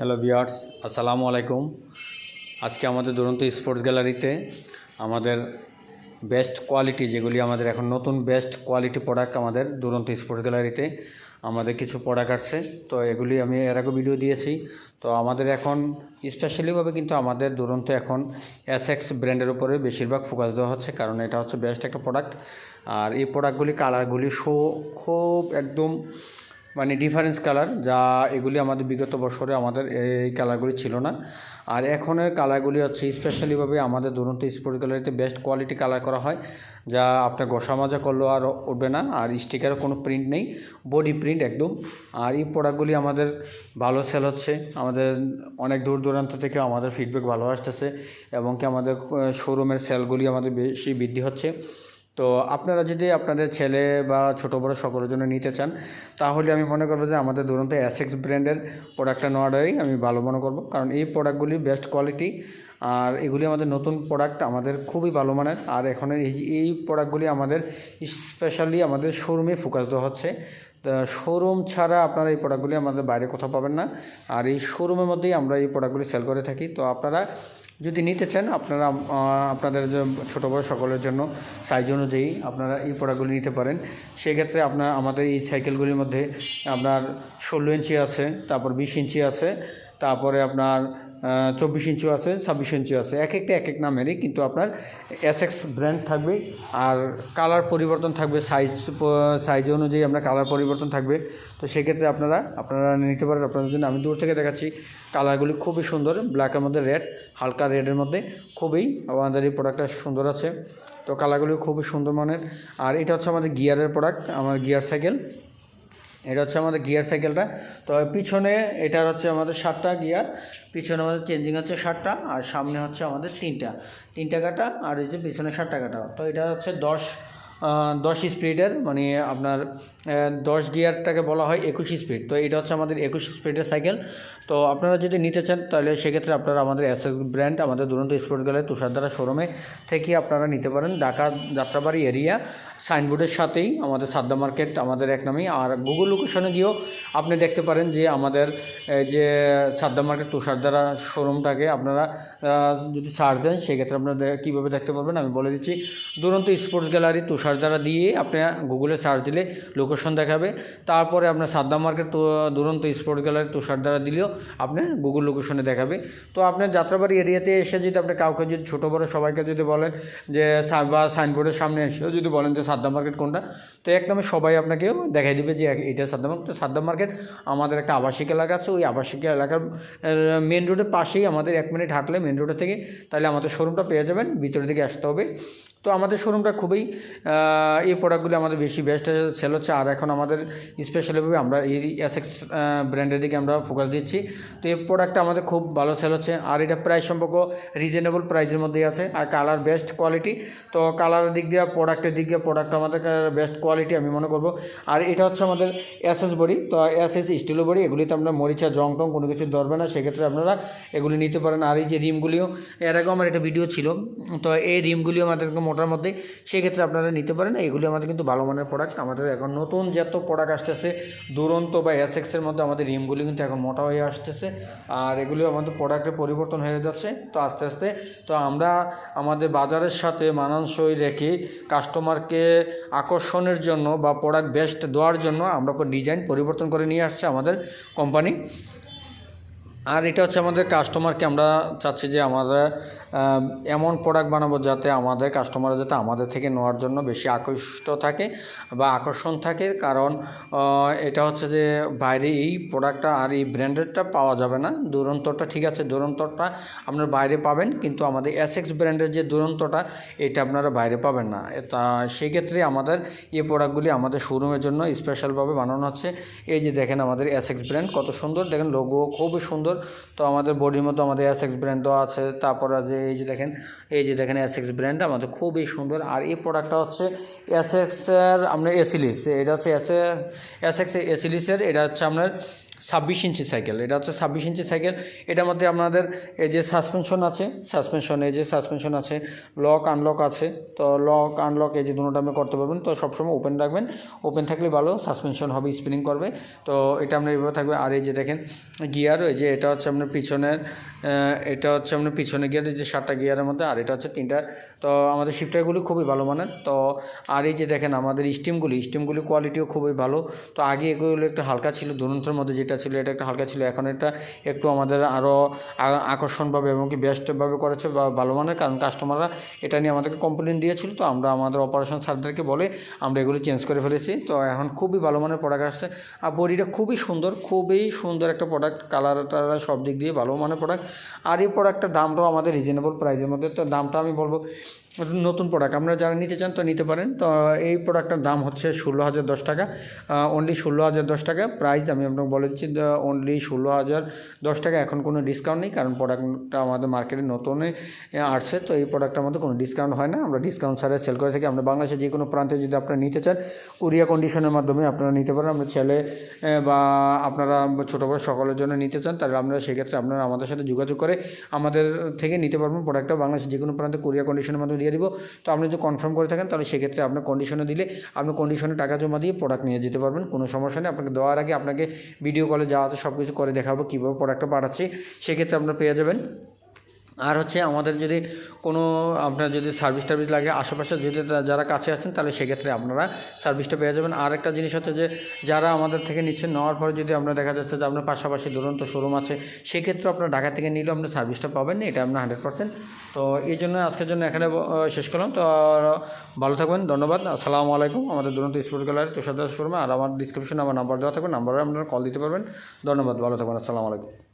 Hello বিয়ার্স আসসালামু আলাইকুম আজকে আমাদের দুরন্ত স্পোর্টস গ্যালারিতে আমাদের বেস্ট কোয়ালিটি যেগুলি আমাদের এখন নতুন বেস্ট কোয়ালিটি প্রোডাক্ট আমাদের দুরন্ত স্পোর্টস গ্যালারিতে আমাদের কিছু প্রোডাক্ট আসছে। তো এগুলি আমি এর আগে ভিডিও দিয়েছি। তো আমাদের এখন স্পেশালিভাবে কিন্তু আমাদের দুরন্ত এখন এস এক্স ব্র্যান্ডের উপরে বেশিরভাগ ফোকাস দেওয়া হচ্ছে। কারণ এটা হচ্ছে বেস্ট একটা প্রোডাক্ট আর এই প্রোডাক্টগুলি কালারগুলি শো খুব একদম মানে ডিফারেন্স কালার যা এগুলি আমাদের বিগত বছরে আমাদের এই কালারগুলি ছিল না। আর এখনের কালারগুলি হচ্ছে স্পেশালিভাবে আমাদের দুরন্ত স্পোর্টস গ্যালারিতে বেস্ট কোয়ালিটি কালার করা হয়, যা আপনার ঘষা মাজা করলেও আর উঠবে না, আর স্টিকারও কোনো প্রিন্ট নেই বডি প্রিন্ট একদম। আর এই প্রোডাক্টগুলি আমাদের ভালো সেল হচ্ছে, আমাদের অনেক দূর দূরান্ত থেকে আমাদের ফিডব্যাক ভালো আসতেছে, এবং কি আমাদের শোরুমের সেলগুলি আমাদের বেশি বৃদ্ধি হচ্ছে। তো আপনারা যদি আপনাদের ছেলে বা ছোটো বড়ো সকলের জন্য নিতে চান, তাহলে আমি মনে করব যে আমাদের দুরন্ত অ্যাসেক্স ব্র্যান্ডের প্রোডাক্টটা নেওয়াটাই আমি ভালো মনে করব। কারণ এই প্রোডাক্টগুলি বেস্ট কোয়ালিটি আর এগুলি আমাদের নতুন প্রোডাক্ট আমাদের খুবই ভালো মানের। আর এখন এই এই প্রোডাক্টগুলি আমাদের স্পেশালি আমাদের শোরুমে ফোকাস দেওয়া হচ্ছে। শোরুম ছাড়া আপনারা এই প্রোডাক্টগুলি আমাদের বাইরে কোথাও পাবেন না। আর এই শোরুমের মধ্যেই আমরা এই প্রোডাক্টগুলি সেল করে থাকি। তো আপনারা যদি নিতে চান, আপনারা আপনাদের ছোটো বড় সকলের জন্য সাইজ অনুযায়ী আপনারা এই প্রোডাক্টগুলি নিতে পারেন। সেক্ষেত্রে আপনার, আমাদের এই সাইকেলগুলির মধ্যে আপনার ষোলো ইঞ্চি আছে, তারপর বিশ ইঞ্চি আছে, তারপরে আপনার চব্বিশ ইঞ্চিও আছে, ছাব্বিশ ইঞ্চিও আছে। এক একটা, এক এক নামেরই, কিন্তু আপনার এস এক্স ব্র্যান্ড থাকবে। আর কালার পরিবর্তন থাকবে সাইজ সাইজ অনুযায়ী আপনার কালার পরিবর্তন থাকবে। তো সেক্ষেত্রে আপনারা আপনারা নিতে পারেন। আপনাদের জন্য আমি দূর থেকে দেখাচ্ছি কালারগুলি খুবই সুন্দর ব্ল্যাকের মধ্যে রেড হালকা রেডের মধ্যে খুবই আমাদের এই প্রোডাক্টটা সুন্দর আছে। তো কালারগুলি খুবই সুন্দর মানের। আর এটা হচ্ছে আমাদের গিয়ারের প্রোডাক্ট আমার গিয়ার সাইকেল এটা হচ্ছে আমাদের গিয়ার সাইকেলটা। তো পিছনে এটা হচ্ছে আমাদের সাতটা গিয়ার, পিছনে আমাদের চেঞ্জিং হচ্ছে সাতটা, আর সামনে হচ্ছে আমাদের তিনটা। তিনটা কাটা, আর এই যে পিছনে সাতটা কাটা। তো এটা হচ্ছে দশ দশ স্পিডের মানে আপনার দশ গিয়ারটাকে বলা হয় একুশ স্পিড তো এটা হচ্ছে আমাদের একুশ স্পিডের সাইকেল। তো আপনারা যদি নিতে চান, তাহলে সেক্ষেত্রে আপনারা আমাদের এস এস ব্র্যান্ড, আমাদের দুরন্ত স্পোর্টস গ্যালারি তুষারধারা শোরুমে থেকে আপনারা নিতে পারেন। ঢাকা যাত্রাবাড়ি এরিয়া, সাইনবোর্ডের সাথেই আমাদের সাদ্দা মার্কেট, আমাদের এক নামেই। আর গুগল লোকেশনে গিয়েও আপনি দেখতে পারেন যে আমাদের যে সাদ্দা মার্কেট তুষারধারা শোরুমটাকে আপনারা যদি সার্চ দেন, সেক্ষেত্রে আপনারা কীভাবে দেখতে পারবেন, আমি বলে দিচ্ছি। দুরন্ত স্পোর্টস গ্যালারি তুষারধারা দিয়ে আপনি গুগলে সার্চ দিলে লোকেশন দেখাবে। তারপরে আপনার সাদ্দা মার্কেট দুরন্ত স্পোর্টস গ্যালারি তুষারধারা দিলেও আপনি গুগল লোকেশনে দেখাবে। তো আপনার যাত্রাবাড়ি এরিয়াতে এসে যদি আপনি কাউকে যদি, ছোটো বড়ো সবাইকে যদি বলেন যে বা সাইনবোর্ডের সামনে এসেও যদি বলেন যে সাদ্দা মার্কেট কোনটা, তো এক নামে সবাই আপনাকেও দেখাই দেবে যে, এটা সাদ্দা মার্কেট। তো সাদ্দা মার্কেট আমাদের একটা আবাসিক এলাকা আছে, ওই আবাসিক এলাকার মেন রোডের পাশেই আমাদের এক মিনিট হাঁটলে মেন রোডের থেকে তাহলে আমাদের শোরুমটা পেয়ে যাবেন, ভিতরের দিকে আসতে হবে। তো আমাদের শোরুমটা খুবই এই প্রোডাক্টগুলি আমাদের বেশি বেস্ট সেল হচ্ছে। আর এখন আমাদের স্পেশালিভাবে আমরা এই এসএক্স ব্র্যান্ডের দিকে আমরা ফোকাস দিচ্ছি। তো এই প্রোডাক্টটা আমাদের খুব ভালো সেল হচ্ছে। আর এটা প্রাইস সম্পর্ক রিজনেবল প্রাইসের মধ্যেই আছে। আর কালার বেস্ট কোয়ালিটি তো কালারের দিক দিয়ে প্রোডাক্টের দিক দিয়ে প্রোডাক্ট আমাদের বেস্ট কোয়ালিটি আমি মনে করব। আর এটা হচ্ছে আমাদের এসএস বডি, তো এসএস স্টিলো বডি। এগুলিতে আমরা মরিচা জং টং কোনো কিছু ধরবে না। সেক্ষেত্রে আপনারা এগুলি নিতে পারেন। আর এই যে রিমগুলিও, এর আগেও আমার একটা ভিডিও ছিল। তো এই রিমগুলিও আমাদেরকে আমাদের মোটার মধ্যে সেক্ষেত্রে আপনারা নিতে পারেন। এগুলি আমাদের কিন্তু ভালো মানের প্রোডাক্ট আমাদের এখন নতুন যত প্রোডাক্ট আসতেছে, দুরন্ত বা এসএক্সের মধ্যে আমাদের রিমগুলি কিন্তু এখন মোটা হয়ে আসতেছে। আর এগুলি আমাদের প্রোডাক্টের পরিবর্তন হয়ে যাচ্ছে। তো আস্তে আস্তে, তো আমরা আমাদের বাজারের সাথে মানানসই রেখে কাস্টমারকে আকর্ষণের জন্য বা প্রোডাক্ট বেস্ট দেওয়ার জন্য আমরা ডিজাইন পরিবর্তন করে নিয়ে আসছে আমাদের কোম্পানি আর এটা হচ্ছে আমাদের কাস্টমারকে আমরা চাচ্ছি যে আমরা এমন প্রোডাক্ট বানাবো যাতে আমাদের কাস্টমার যাতে আমাদের থেকে নেওয়ার জন্য বেশি আকৃষ্ট থাকে বা আকর্ষণ থাকে। কারণ এটা হচ্ছে যে বাইরে এই প্রোডাক্টটা আর এই ব্র্যান্ডেডটা পাওয়া যাবে না। দুরন্তটা ঠিক আছে দুরন্তটা আপনারা বাইরে পাবেন, কিন্তু আমাদের এসএক্স ব্র্যান্ডের যে দুরন্তটা, এটা আপনারা বাইরে পাবেন না। তা সেই ক্ষেত্রে আমাদের এই প্রোডাক্টগুলি আমাদের শোরুমের জন্য স্পেশালভাবে বানানো হচ্ছে। এই যে দেখেন আমাদের এসএক্স ব্র্যান্ড কত সুন্দর। দেখেন লোগো খুবই সুন্দর। তো আমাদের বডির মতো আমাদের এসএক্স ব্র্যান্ড দেওয়া আছে। তারপর যে এই যে দেখেন, এই যে দেখেন এসএক্স ব্র্যান্ড আমাদের খুবই সুন্দর। আর এই প্রোডাক্টটা হচ্ছে এসএক্সের আপনার এসিলিস এটা হচ্ছে এস এসএক্স এসিলিসের এটা হচ্ছে আপনার ছাব্বিশ ইঞ্চি সাইকেল, এটা হচ্ছে ছাব্বিশ ইঞ্চি সাইকেল। এটার মধ্যে আপনাদের এই যে সাসপেনশন আছে, সাসপেনশন, এই যে সাসপেনশন আছে, লক, আনলক আছে। তো লক, আনলক এই যে দুটোটা আপনি করতে পারবেন। তো সবসময় ওপেন রাখবেন। ওপেন থাকলে ভালো, সাসপেনশন হবে, স্পিনিং করবে। তো এটা আপনার এইভাবে থাকবে। আর এই যে দেখেন, গিয়ার, এই যে এটা হচ্ছে আপনার পিছনের এটা হচ্ছে আপনার পিছনে গিয়ার, এই যে সাতটা গিয়ারের মধ্যে, আর এটা হচ্ছে তিনটা। তো আমাদের শিফটারগুলি খুবই ভালো মানের। তো আর এই যে দেখেন, আমাদের স্টিমগুলি স্টিমগুলি কোয়ালিটিও খুবই ভালো। তো আগে এগুলো একটু হালকা ছিল, দুরন্তের মধ্যে যেটা ছিল এটা একটা হালকা ছিল। এখন এটা একটু আমাদের আরও আকর্ষণভাবে এবং কি বেস্টভাবে করেছে বা ভালো মানের, কারণ কাস্টমাররা এটা নিয়ে আমাদেরকে কমপ্লেন দিয়েছিল। তো আমরা আমাদের অপারেশন স্যারদেরকে বলে আমরা এগুলো চেঞ্জ করে ফেলেছি। তো এখন খুবই ভালো মানের প্রোডাক্ট আসছে। আর বডিটা খুবই সুন্দর খুবই সুন্দর একটা প্রোডাক্ট কালার টালার সব দিক দিয়ে ভালো মানের প্রোডাক্ট আর এই প্রোডাক্টটার দামটাও আমাদের রিজনেবল প্রাইসের মধ্যে। তো দামটা আমি বলব নতুন প্রোডাক্ট আপনারা যারা নিতে চান তো নিতে পারেন। তো, এই প্রোডাক্টটার দাম হচ্ছে ষোলো হাজার দশ টাকা। অনলি ষোলো হাজার দশ টাকা। প্রাইস আমি আপনাকে বলে দিচ্ছি অনলি ষোলো হাজার দশ টাকা। এখন কোনো ডিসকাউন্ট নেই, কারণ প্রোডাক্টটা আমাদের মার্কেটে নতুনই আসছে। তো এই প্রোডাক্টের মধ্যে কোনো ডিসকাউন্ট হয় না। আমরা ডিসকাউন্ট ছাড়া সেল করে থাকি। আমরা বাংলাদেশের যে কোনো প্রান্তে যদি আপনারা নিতে চান কুরিয়া কন্ডিশনের মাধ্যমে আপনারা নিতে পারেন। আমরা ছেলে বা আপনারা ছোটো বড় সকলের জন্য নিতে চান, তাহলে আমরা সেক্ষেত্রে আপনারা আমাদের সাথে যোগাযোগ করে আমাদের থেকে নিতে পারবেন প্রোডাক্টটা বাংলাদেশের যে কোনো প্রান্তে কুরিয়া কন্ডিশনের মাধ্যমে দিয়ে দেবো। তো আপনি যদি কনফার্ম করে থাকেন, তাহলে সেক্ষেত্রে আপনার কন্ডিশনে দিলে আপনি কন্ডিশনে টাকা জমা দিয়ে প্রোডাক্ট নিয়ে যেতে পারবেন। কোনো সমস্যা নেই, আপনাকে দেওয়ার আগে আপনাকে ভিডিও কলে যাওয়া আছে সব কিছু করে দেখাবো, কীভাবে প্রোডাক্টটা পাঠাচ্ছি সেক্ষেত্রে আপনার পেয়ে যাবেন। আর হচ্ছে আমাদের যদি কোনো আপনার যদি সার্ভিস টার্ভিস লাগে, আশেপাশে যদি যারা কাছে আছেন, তাহলে সেক্ষেত্রে আপনারা সার্ভিসটা পেয়ে যাবেন। আর একটা জিনিস হচ্ছে যে, যারা আমাদের থেকে নিচ্ছেন নেওয়ার পরে যদি আপনার দেখা যাচ্ছে যে আপনার পাশাপাশি দুরন্ত শোরুম আছে সেক্ষেত্রে আপনার ঢাকা থেকে নিলেও আপনার সার্ভিসটা পাবেন না এটা আপনার হান্ড্রেড পার্সেন্ট তো এই জন্য আজকের জন্য এখানে শেষ করলাম। তো ভালো থাকবেন, ধন্যবাদ। আসসালামু আলাইকুম, আমাদের দুরন্ত স্পোর্টস গ্যালারি তুষার দাস শোরুমে আর আমার ডিসক্রিপশনে আমার নাম্বার দেওয়া থাকবে নাম্বারে আপনারা কল দিতে পারবেন। ধন্যবাদ, ভালো থাকবেন, আসসালামু আলাইকুম।